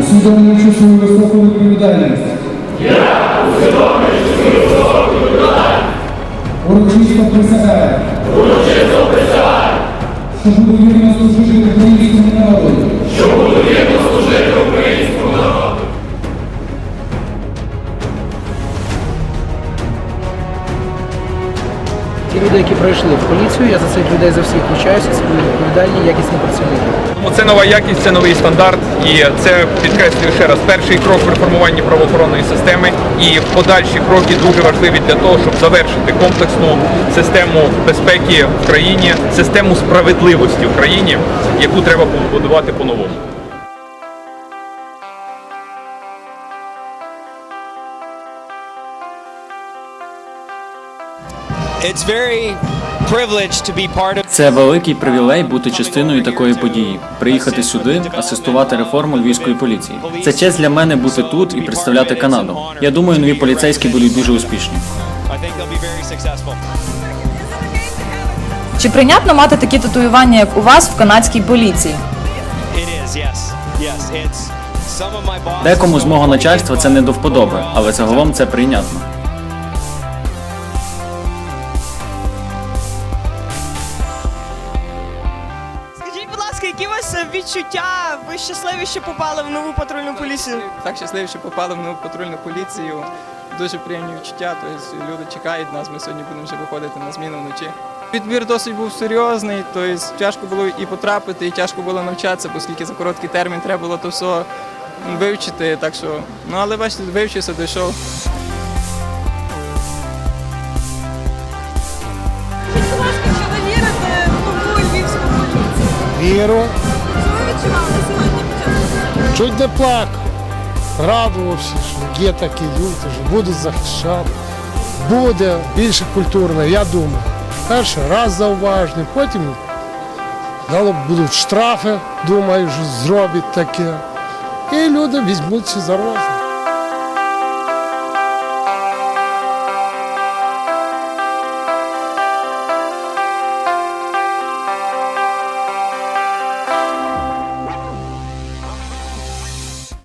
усвідомлюючи свою високу відповідальність. Я усвідомлюючи свою високу відповідальність. Урочисто присягаю. Урочисто присягаю. Що буду вірно служити українському народу. Люди, які пройшли в поліцію, я за цих людей за всіх вручаюся, це були відповідальні, якісні працівники. Це нова якість, це новий стандарт, і це підкреслюю ще раз перший крок в реформуванні правоохоронної системи. І подальші кроки дуже важливі для того, щоб завершити комплексну систему безпеки в країні, систему справедливості в країні, яку треба побудувати по-новому. Це великий привілей бути частиною такої події, приїхати сюди, асистувати реформу львівської поліції. Це честь для мене бути тут і представляти Канаду. Я думаю, нові поліцейські будуть дуже успішні. Чи прийнятно мати такі татуювання, як у вас в канадській поліції? Декому з мого начальства це не до вподоби, але загалом це прийнятно. Які у вас е, відчуття? Ви щасливі, що попали в нову патрульну поліцію? так щасливі, що попали в нову патрульну поліцію. Дуже приємні відчуття. Тобто люди чекають нас. Ми сьогодні будемо вже виходити на зміну вночі. Відбір досить був серйозний, тобто тяжко було і потрапити, і тяжко було навчатися, оскільки за короткий термін треба було то все вивчити. Так що, ну але бачите, вивчився, дійшов. Віру, Що ви відчували сьогодні під час? чуть не плакав. Радувався, що є такі люди, що будуть захищати. Буде більше культурно, я думаю. Перший раз зауважний, потім дало будуть штрафи, думаю, що зроблять таке. І люди візьмуться за розум.